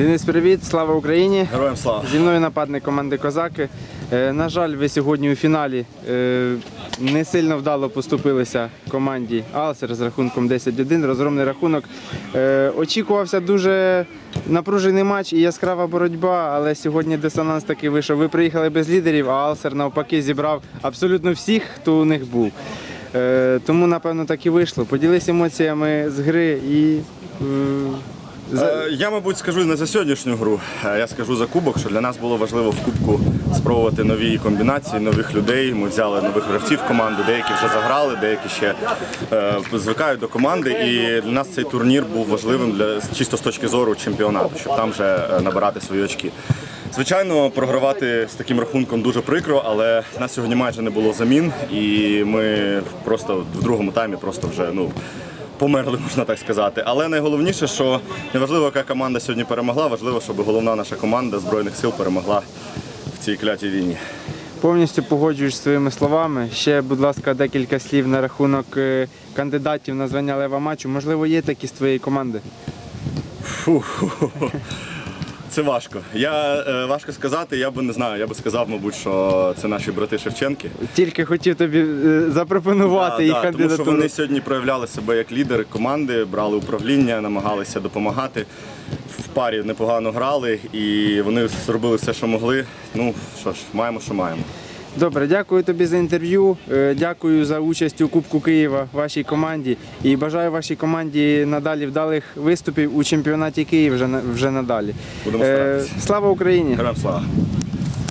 Денис, привіт, слава Україні! Героям слава. Зі мною нападник команди Козаки. Е, На жаль, ви сьогодні у фіналі е, не сильно вдало поступилися команді Алсер з рахунком 10-1, розгромний рахунок. Е, Очікувався дуже напружений матч і яскрава боротьба, але сьогодні дисонанс таки вийшов. Ви приїхали без лідерів, а Алсер навпаки зібрав абсолютно всіх, хто у них був. Тому, напевно, так і вийшло. Поділись емоціями з гри і. За- Е, Я, мабуть, скажу не за сьогоднішню гру. Я скажу за кубок, що для нас було важливо в кубку спробувати нові комбінації, нових людей. Ми взяли нових гравців в команду, деякі вже заграли, деякі ще е, звикають до команди. І для нас цей турнір був важливим для чисто з точки зору чемпіонату, щоб там вже е, набирати свої очки. Звичайно, програвати з таким рахунком дуже прикро, але нас сьогодні майже не було замін, і ми просто в другому таймі просто вже ну. Померли, можна так сказати. Але найголовніше, що неважливо, яка команда сьогодні перемогла, важливо, щоб головна наша команда Збройних сил перемогла в цій клятій війні. Повністю погоджуюсь з своїми словами. Ще, будь ласка, декілька слів на рахунок е, кандидатів на звання лева матчу. Можливо, є такі з твоєї команди. Фу. Це важко. Я е, важко сказати, я би не знаю. Я би сказав, мабуть, що це наші брати Шевченки. Тільки хотів тобі е, запропонувати Да, їх да, тому що кандидатуру. вони сьогодні проявляли себе як лідери команди, брали управління, намагалися допомагати. В парі непогано грали і вони зробили все, що могли. Ну що ж, маємо, що маємо. Добре, дякую тобі за інтерв'ю. е, Дякую за участь у Кубку Києва вашій команді. І бажаю вашій команді надалі вдалих виступів у чемпіонаті Києва вже, вже надалі. Будемо Е, старатися. Слава Україні! Героям слава!